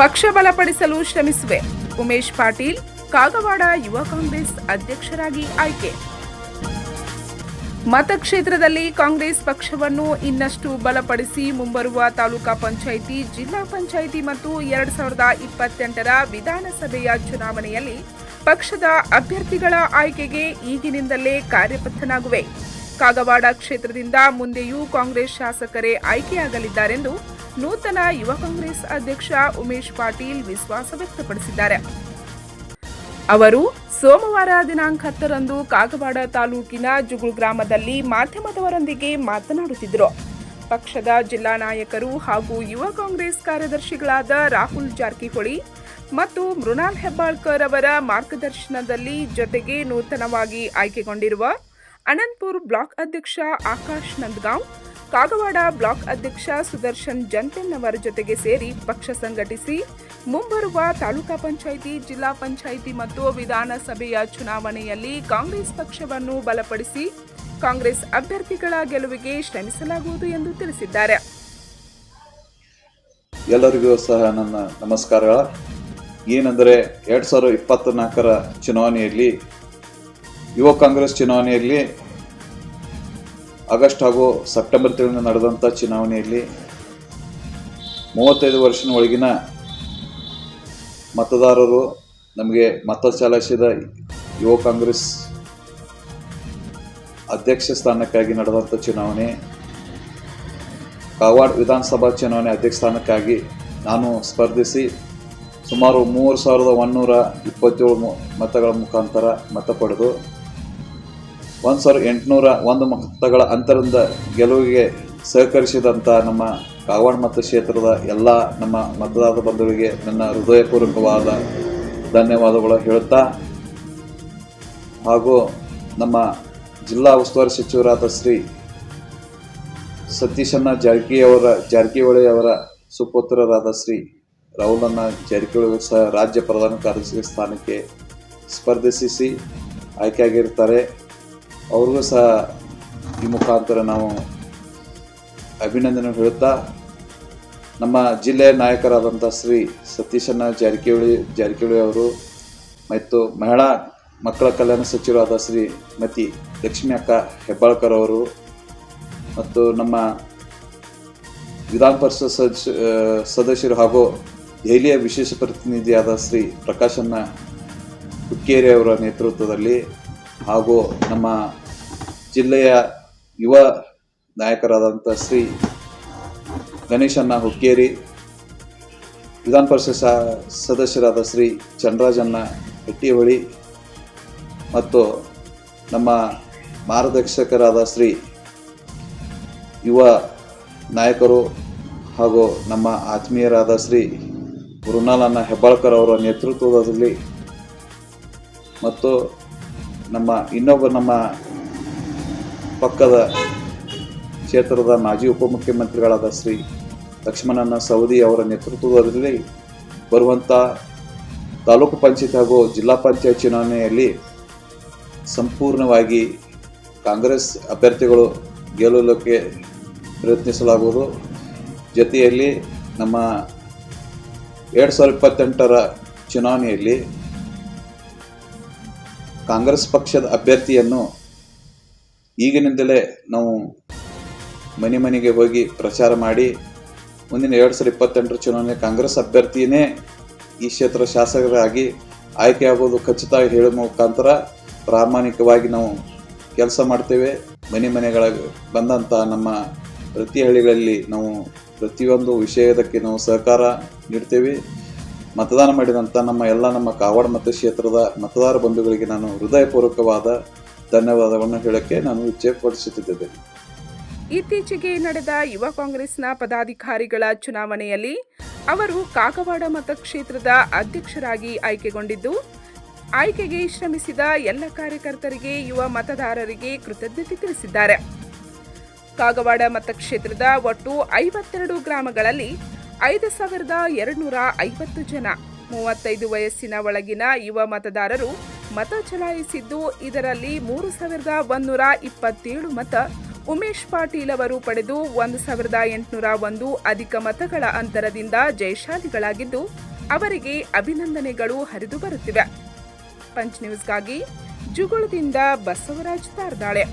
ಪಕ್ಷ ಬಲಪಡಿಸಲು ಶ್ರಮಿಸುವೆ. ಉಮೇಶ್ ಪಾಟೀಲ್, ಕಾಗವಾಡ ಯುವ ಕಾಂಗ್ರೆಸ್ ಅಧ್ಯಕ್ಷರಾಗಿ ಆಯ್ಕೆ. ಮತಕ್ಷೇತ್ರದಲ್ಲಿ ಕಾಂಗ್ರೆಸ್ ಪಕ್ಷವನ್ನು ಇನ್ನಷ್ಟು ಬಲಪಡಿಸಿ ಮುಂಬರುವ ತಾಲೂಕಾ ಪಂಚಾಯಿತಿ, ಜಿಲ್ಲಾ ಪಂಚಾಯಿತಿ ಮತ್ತು ಎರಡ್ ಸಾವಿರದ ಇಪ್ಪತ್ತೆಂಟರ ವಿಧಾನಸಭೆಯ ಚುನಾವಣೆಯಲ್ಲಿ ಪಕ್ಷದ ಅಭ್ಯರ್ಥಿಗಳ ಆಯ್ಕೆಗೆ ಈಗಿನಿಂದಲೇ ಕಾರ್ಯಪತ್ತನಾಗುವೆ. ಕಾಗವಾಡ ಕ್ಷೇತ್ರದಿಂದ ಮುಂದೆಯೂ ಕಾಂಗ್ರೆಸ್ ಶಾಸಕರೇ ಆಯ್ಕೆಯಾಗಲಿದ್ದಾರೆಂದು ನೂತನ ಯುವ ಕಾಂಗ್ರೆಸ್ ಅಧ್ಯಕ್ಷ ಉಮೇಶ್ ಪಾಟೀಲ್ ವಿಶ್ವಾಸ ವ್ಯಕ್ತಪಡಿಸಿದ್ದಾರೆ. ಅವರು ಸೋಮವಾರ ದಿನಾಂಕ ಹತ್ತರಂದು ಕಾಗವಾಡ ತಾಲೂಕಿನ ಜುಗುಳ್ ಗ್ರಾಮದಲ್ಲಿ ಮಾಧ್ಯಮದವರೊಂದಿಗೆ ಮಾತನಾಡುತ್ತಿದ್ದರು. ಪಕ್ಷದ ಜಿಲ್ಲಾ ನಾಯಕರು ಹಾಗೂ ಯುವ ಕಾಂಗ್ರೆಸ್ ಕಾರ್ಯದರ್ಶಿಗಳಾದ ರಾಹುಲ್ ಜಾರಕಿಹೊಳಿ ಮತ್ತು ಮೃಣಾಲ್ ಹೆಬ್ಬಾಳ್ಕರ್ ಅವರ ಮಾರ್ಗದರ್ಶನದಲ್ಲಿ ಜೊತೆಗೆ ನೂತನವಾಗಿ ಆಯ್ಕೆಗೊಂಡಿರುವ ಅನಂತಪುರ್ ಬ್ಲಾಕ್ ಅಧ್ಯಕ್ಷ ಆಕಾಶ್ ನಂದಗಾಂವ್ ಕಾಗವಾಡ ಬ್ಲಾಕ್ ಅಧ್ಯಕ್ಷ ಸುದರ್ಶನ್ ಜಂತೆನ್ ಅವರ ಜೊತೆಗೆ ಸೇರಿ ಪಕ್ಷ ಸಂಘಟಿಸಿ ಮುಂಬರುವ ತಾಲೂಕಾ ಪಂಚಾಯಿತಿ, ಜಿಲ್ಲಾ ಪಂಚಾಯಿತಿ ಮತ್ತು ವಿಧಾನಸಭೆಯ ಚುನಾವಣೆಯಲ್ಲಿ ಕಾಂಗ್ರೆಸ್ ಪಕ್ಷವನ್ನು ಬಲಪಡಿಸಿ ಕಾಂಗ್ರೆಸ್ ಅಭ್ಯರ್ಥಿಗಳ ಗೆಲುವಿಗೆ ಶ್ರಮಿಸಲಾಗುವುದು ಎಂದು ತಿಳಿಸಿದ್ದಾರೆ. ಎಲ್ಲರಿಗೂ ಸಹ ನನ್ನ ನಮಸ್ಕಾರಗಳ. ಏನೆಂದರೆ ಎರಡು ಸಾವಿರದ ಇಪ್ಪತ್ತ್ನಾಲ್ಕರ ಚುನಾವಣೆಯಲ್ಲಿ, ಯುವ ಕಾಂಗ್ರೆಸ್ ಚುನಾವಣೆಯಲ್ಲಿ ಆಗಸ್ಟ್ ಹಾಗೂ ಸೆಪ್ಟೆಂಬರ್ ತಿಂಗಳಿನ ನಡೆದಂಥ ಚುನಾವಣೆಯಲ್ಲಿ ಮೂವತ್ತೈದು ವರ್ಷದ ಒಳಗಿನ ಮತದಾರರು ನಮಗೆ ಮತ ಚಲಾಯಿಸಿದ ಯುವ ಕಾಂಗ್ರೆಸ್ ಅಧ್ಯಕ್ಷ ಸ್ಥಾನಕ್ಕಾಗಿ ನಡೆದಂಥ ಚುನಾವಣೆ, ಕಾವಾಡ್ ವಿಧಾನಸಭಾ ಚುನಾವಣೆ ಅಧ್ಯಕ್ಷ ಸ್ಥಾನಕ್ಕಾಗಿ ನಾನು ಸ್ಪರ್ಧಿಸಿ ಸುಮಾರು ಮೂರು ಸಾವಿರದ ಒಂದುನೂರ ಇಪ್ಪತ್ತೇಳು ಮತಗಳ ಮುಖಾಂತರ ಮತ ಪಡೆದು ಒಂದು ಸಾವಿರದ ಎಂಟುನೂರ ಒಂದು ಮತಗಳ ಅಂತರದಿಂದ ಗೆಲುವಿಗೆ ಸಹಕರಿಸಿದಂಥ ನಮ್ಮ ಕಾಗವಾಡ ಮತಕ್ಷೇತ್ರದ ಎಲ್ಲ ನಮ್ಮ ಮತದಾರ ಬಂಧುಗಳಿಗೆ ನನ್ನ ಹೃದಯಪೂರ್ವಕವಾದ ಧನ್ಯವಾದಗಳು ಹೇಳುತ್ತಾ, ಹಾಗೂ ನಮ್ಮ ಜಿಲ್ಲಾ ಉಸ್ತುವಾರಿ ಸಚಿವರಾದ ಶ್ರೀ ಸತೀಶಣ್ಣ ಜಾರಕಿಯವರ ಜಾರಕಿಹೊಳಿ ಅವರ ಸುಪುತ್ರರಾದ ಶ್ರೀ ರಾಹುಲಣ್ಣ ಜಾರಕಿಹೊಳಿ ಸಹ ರಾಜ್ಯ ಪ್ರಧಾನ ಕಾರ್ಯದರ್ಶಿ ಸ್ಥಾನಕ್ಕೆ ಸ್ಪರ್ಧಿಸಿ ಆಯ್ಕೆಯಾಗಿರ್ತಾರೆ ಅವ್ರಿಗೂ ಸಹ ಈ ಮುಖಾಂತರ ನಾವು ಅಭಿನಂದನೆ ಹೇಳುತ್ತಾ ನಮ್ಮ ಜಿಲ್ಲೆಯ ನಾಯಕರಾದಂಥ ಶ್ರೀ ಸತೀಶಣ್ಣ ಜಾರಕಿಹೊಳಿ ಜಾರಕಿಹೊಳಿ ಅವರು ಮತ್ತು ಮಹಿಳಾ ಮಕ್ಕಳ ಕಲ್ಯಾಣ ಸಚಿವರಾದ ಶ್ರೀ ಮತಿ ಲಕ್ಷ್ಮಿ ಅಕ್ಕ ಹೆಬ್ಬಾಳ್ಕರ್ ಅವರು ಮತ್ತು ನಮ್ಮ ವಿಧಾನ ಪರಿಷತ್ ಸದಸ್ಯ ಸದಸ್ಯರು ಹಾಗೂ ದೆಹಲಿಯ ವಿಶೇಷ ಪ್ರತಿನಿಧಿಯಾದ ಶ್ರೀ ಪ್ರಕಾಶಣ್ಣ ಹುಕ್ಕೇರಿ ಅವರ ನೇತೃತ್ವದಲ್ಲಿ ಹಾಗೂ ನಮ್ಮ ಜಿಲ್ಲೆಯ ಯುವ ನಾಯಕರಾದಂಥ ಶ್ರೀ ಗಣೇಶನ್ನ ಹುಕ್ಕೇರಿ, ವಿಧಾನ ಪರಿಷತ್ ಸದಸ್ಯರಾದ ಶ್ರೀ ಚಂದ್ರರಾಜನ್ನ ಹೆಟ್ಟಿಹೊಳಿ ಮತ್ತು ನಮ್ಮ ಮಾರ್ಗದರ್ಶಕರಾದ ಶ್ರೀ ಯುವ ನಾಯಕರು ಹಾಗೂ ನಮ್ಮ ಆತ್ಮೀಯರಾದ ಶ್ರೀ ಮೃಣಾಲನ್ನ ಹೆಬ್ಬಾಳ್ಕರ್ ಅವರ ನೇತೃತ್ವದಲ್ಲಿ ಮತ್ತು ನಮ್ಮ ಇನ್ನೊಬ್ಬ ನಮ್ಮ ಪಕ್ಕದ ಕ್ಷೇತ್ರದ ಮಾಜಿ ಉಪಮುಖ್ಯಮಂತ್ರಿಗಳಾದ ಶ್ರೀ ಲಕ್ಷ್ಮಣನ ಸೌದಿ ಅವರ ನೇತೃತ್ವದಲ್ಲಿ ಬರುವಂಥ ತಾಲೂಕು ಪಂಚಾಯತ್ ಹಾಗೂ ಜಿಲ್ಲಾ ಪಂಚಾಯತ್ ಚುನಾವಣೆಯಲ್ಲಿ ಸಂಪೂರ್ಣವಾಗಿ ಕಾಂಗ್ರೆಸ್ ಅಭ್ಯರ್ಥಿಗಳು ಗೆಲ್ಲಲಿಕ್ಕೆ ಪ್ರಯತ್ನಿಸಲಾಗುವುದು. ಜೊತೆಯಲ್ಲಿ ನಮ್ಮ ಎರಡು ಸಾವಿರದ ಇಪ್ಪತ್ತೆಂಟರ ಚುನಾವಣೆಯಲ್ಲಿ ಕಾಂಗ್ರೆಸ್ ಪಕ್ಷದ ಅಭ್ಯರ್ಥಿಯನ್ನು ಈಗಿನಿಂದಲೇ ನಾವು ಮನೆ ಮನೆಗೆ ಹೋಗಿ ಪ್ರಚಾರ ಮಾಡಿ ಮುಂದಿನ ಎರಡು ಸಾವಿರದ ಇಪ್ಪತ್ತೆಂಟರ ಚುನಾವಣೆ ಕಾಂಗ್ರೆಸ್ ಅಭ್ಯರ್ಥಿಯೇ ಈ ಕ್ಷೇತ್ರ ಶಾಸಕರಾಗಿ ಆಯ್ಕೆಯಾಗೋದು ಖಚಿತ ಹೇಳುವ ಮುಖಾಂತರ ಪ್ರಾಮಾಣಿಕವಾಗಿ ನಾವು ಕೆಲಸ ಮಾಡ್ತೇವೆ. ಮನೆ ಮನೆಗಳ ಬಂದಂಥ ನಮ್ಮ ಪ್ರತಿ ಹಳ್ಳಿಗಳಲ್ಲಿ ನಾವು ಪ್ರತಿಯೊಂದು ವಿಷಯದಕ್ಕೆ ನಾವು ಸಹಕಾರ ನೀಡ್ತೇವೆ. ಮತದಾನ ಮಾಡಿದಂಥ ನಮ್ಮ ಎಲ್ಲ ನಮ್ಮ ಕಾವಾಡ ಮತಕ್ಷೇತ್ರದ ಮತದಾರ ಬಂಧುಗಳಿಗೆ ನಾನು ಹೃದಯಪೂರ್ವಕವಾದ ಧನ್ಯವಾದವನ್ನು ಹೇಳಕ್ಕೆ ನಾನು ಇಚ್ಛೆಪಡಿಸುತ್ತಿದ್ದೇನೆ. ಇತ್ತೀಚೆಗೆ ನಡೆದ ಯುವ ಕಾಂಗ್ರೆಸ್ನ ಪದಾಧಿಕಾರಿಗಳ ಚುನಾವಣೆಯಲ್ಲಿ ಅವರು ಕಾಗವಾಡ ಮತಕ್ಷೇತ್ರದ ಅಧ್ಯಕ್ಷರಾಗಿ ಆಯ್ಕೆಗೊಂಡಿದ್ದು, ಆಯ್ಕೆಗೆ ಶ್ರಮಿಸಿದ ಎಲ್ಲ ಕಾರ್ಯಕರ್ತರಿಗೆ ಯುವ ಮತದಾರರಿಗೆ ಕೃತಜ್ಞತೆ ತಿಳಿಸಿದ್ದಾರೆ. ಕಾಗವಾಡ ಮತಕ್ಷೇತ್ರದ ಒಟ್ಟು ಐವತ್ತೆರಡು ಗ್ರಾಮಗಳಲ್ಲಿ ಐದು ಸಾವಿರದ ಎರಡುನೂರ ಐವತ್ತು ಜನ. ಮೂವತ್ತೈದು ವಯಸ್ಸಿನ ಒಳಗಿನ ಯುವ ಮತದಾರರು ಮತ ಚಲಾಯಿಸಿದ್ದು, ಇದರಲ್ಲಿ ಮೂರು ಸಾವಿರದ ಒಂದೂರ ಇಪ್ಪತ್ತೇಳು ಮತ ಉಮೇಶ್ ಪಾಟೀಲ್ ಅವರು ಪಡೆದು ಒಂದು ಸಾವಿರದ ಎಂಟುನೂರ ಒಂದು ಅಧಿಕ ಮತಗಳ ಅಂತರದಿಂದ ಜಯಶಾಲಿಗಳಾಗಿದ್ದು, ಅವರಿಗೆ ಅಭಿನಂದನೆಗಳು ಹರಿದು ಬರುತ್ತಿವೆ. ಪಂಚ್ ನ್ಯೂಸ್ಗಾಗಿ ಜುಗುಳದಿಂದ ಬಸವರಾಜ್ ತಾರ್ದಾಳೆ.